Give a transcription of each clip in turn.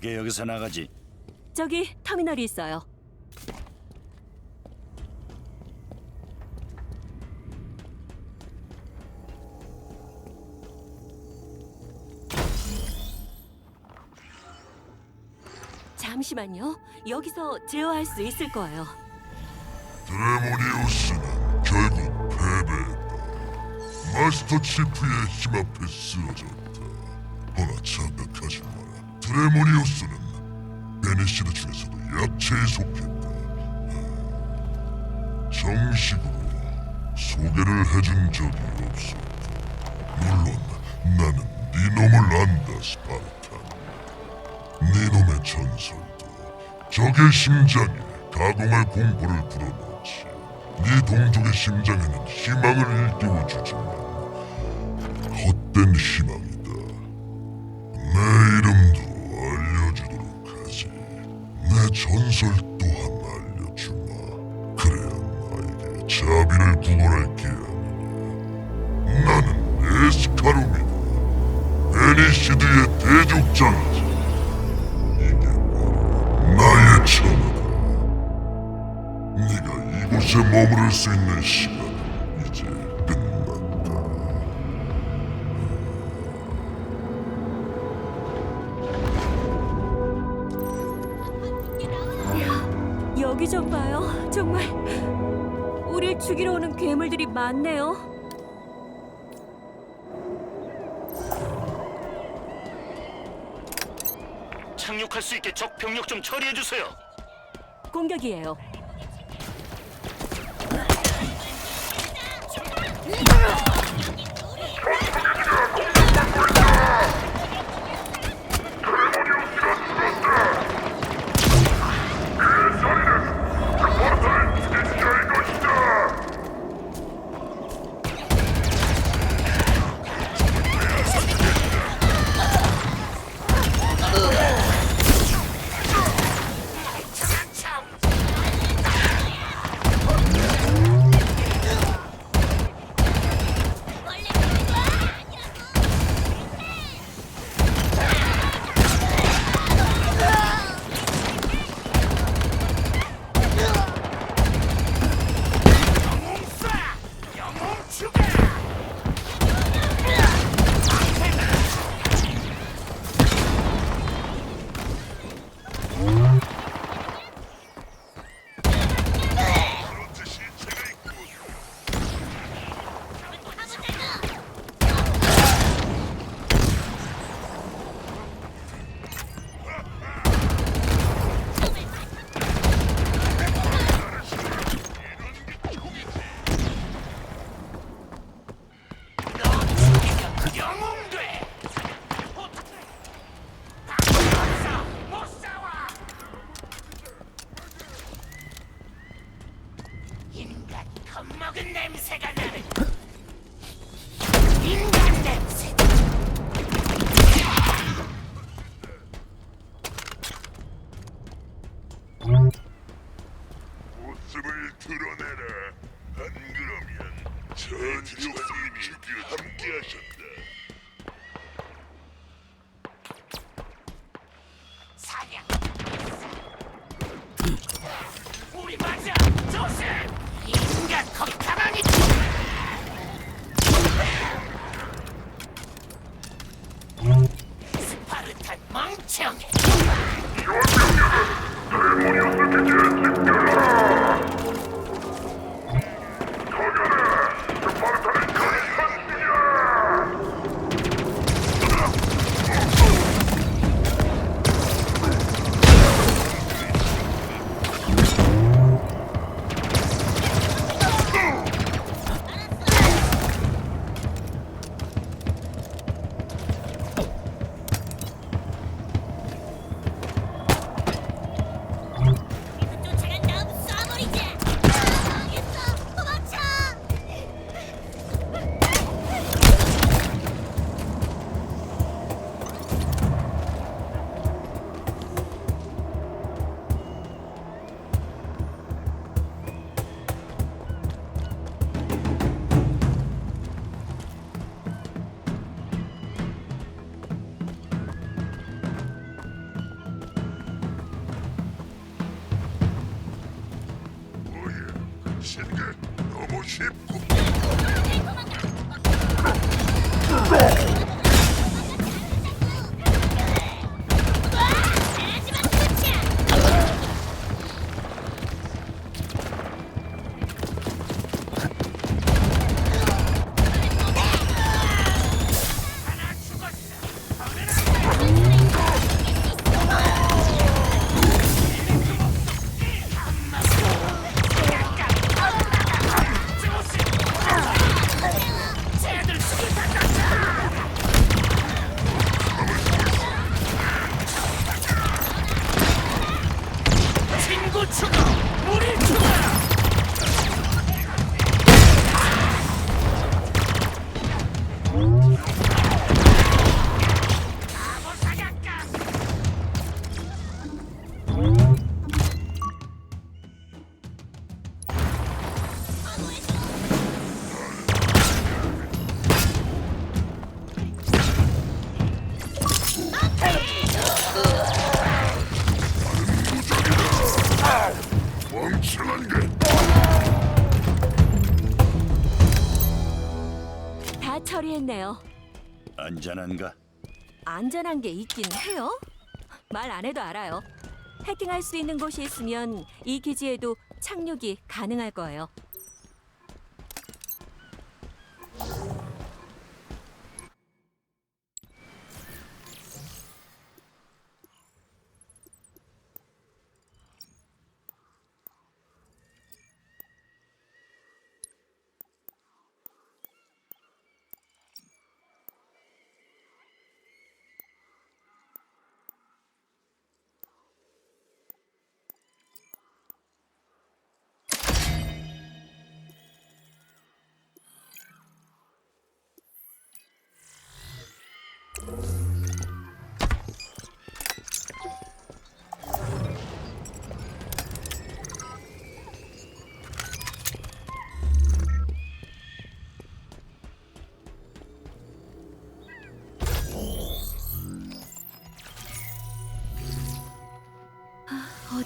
어떻게 여기서 나가지? 저기 터미널이 있어요. 잠시만요. 여기서 제어할 수 있을 거예요. 드레모니우스는 결국 패배했다. 마스터 치프의 힘 앞에 쓰러졌다. 드레모니우스는 베네시드 중에서도 약체에 속했다. 아, 정식으로 소개를 해준 적이 없었다. 물론 나는 네 놈을 안다, 스파르탄. 네 놈의 전설도 적의 심장에 가공할 공포를 불어넣지. 네 동족의 심장에는 희망을 일깨워 주지만 헛된 희망이 이곳에 머무를 수 있는 시간은 이제 끝났다. 여기 좀 봐요. 정말 우릴 죽이러 오는 괴물들이 많네요. 착륙할 수 있게 적 병력 좀 처리해 주세요. 공격이에요. 겁먹은 냄새가 나는 인간 냄새. 모습을 드러내라. 안 그러면 전 조상님이 함께하셨다. 부딪힌 게 너무 쉽고 죽어 우리 안전한가? 안전한 게 있긴 해요. 말 안 해도 알아요. 해킹할 수 있는 곳이 있으면 이 기지에도 착륙이 가능할 거예요.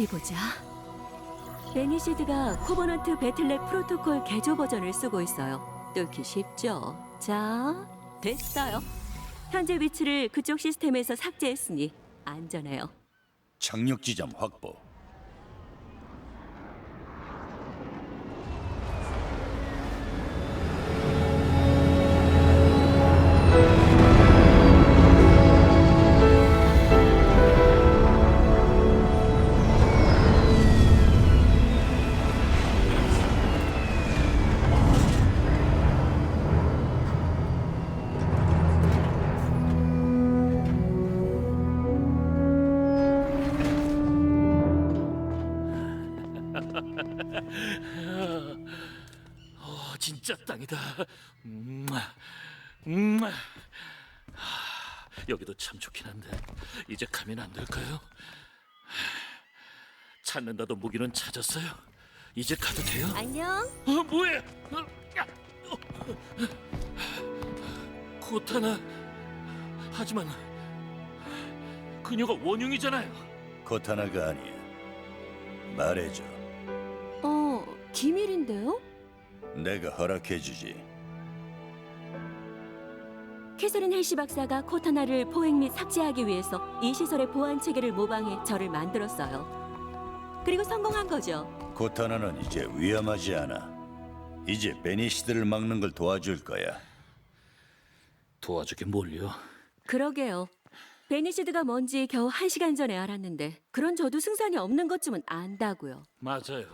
어디 보자. 베니시드가 코버넌트 배틀넷 프로토콜 개조 버전을 쓰고 있어요. 뚫기 쉽죠? 자, 됐어요. 현재 위치를 그쪽 시스템에서 삭제했으니 안전해요. 착륙 지점 확보. 땅이다. 음, 음. 하, 여기도 참 좋긴 한데 이제 가면 안 될까요? 하, 찾는다도 무기는 찾았어요. 이제 가도 돼요? 안녕. 어, 뭐해? 어, 야, 어. 코타나. 하지만 그녀가 원흉이잖아요. 코타나가 아니야. 말해줘. 어, 기밀인데요? 내가 허락해주지. 캐서린 헬시 박사가 코타나를 포획 및 삭제하기 위해서 이 시설의 보안 체계를 모방해 저를 만들었어요. 그리고 성공한 거죠. 코타나는 이제 위험하지 않아. 이제 베니시드를 막는 걸 도와줄 거야. 도와주게 뭘요? 그러게요. 베니시드가 뭔지 겨우 한 시간 전에 알았는데 그런 저도 승산이 없는 것쯤은 안다고요. 맞아요.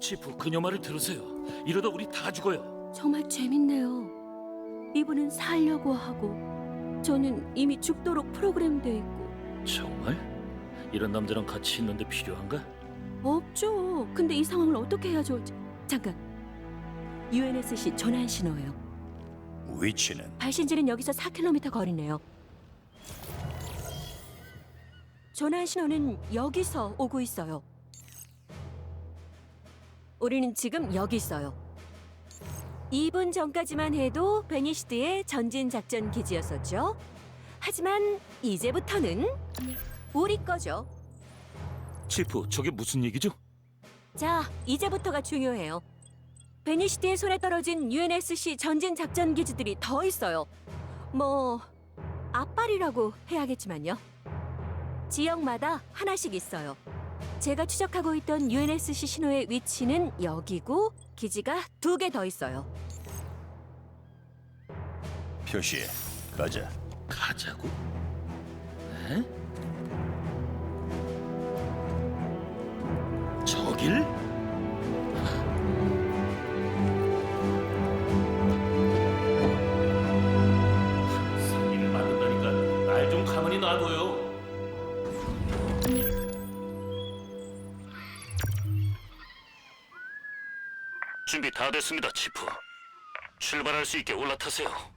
치프 그녀 말을 들으세요. 이러다 우리 다 죽어요. 정말 재밌네요. 이분은 살려고 하고 저는 이미 죽도록 프로그램돼 있고 정말? 이런 남자랑 같이 있는데 필요한가? 없죠. 근데 이 상황을 어떻게 해야 좋을지 잠깐. UNSC 전환 신호예요. 위치는 발신지는 여기서 4km 거리네요. 전환 신호는 여기서 오고 있어요. 우리는 지금 여기 있어요. 2분 전까지만 해도 베니시드의 전진 작전 기지였었죠. 하지만 이제부터는 우리 거죠. 치프 저게 무슨 얘기죠? 자, 이제부터가 중요해요. 베니시티의 손에 떨어진 UNSC 전진 작전 기지들이 더 있어요. 뭐 앞발이라고 해야겠지만요. 지역마다 하나씩 있어요. 제가 추적하고 있던 UNSC 신호의 위치는 여기고 기지가 두 개 더 있어요. 표시해. 가자. 가자고? 에? 저길? 상인을 만든다니까 날 좀 가만히 놔둬요. 다 됐습니다, 치프. 출발할 수 있게 올라타세요.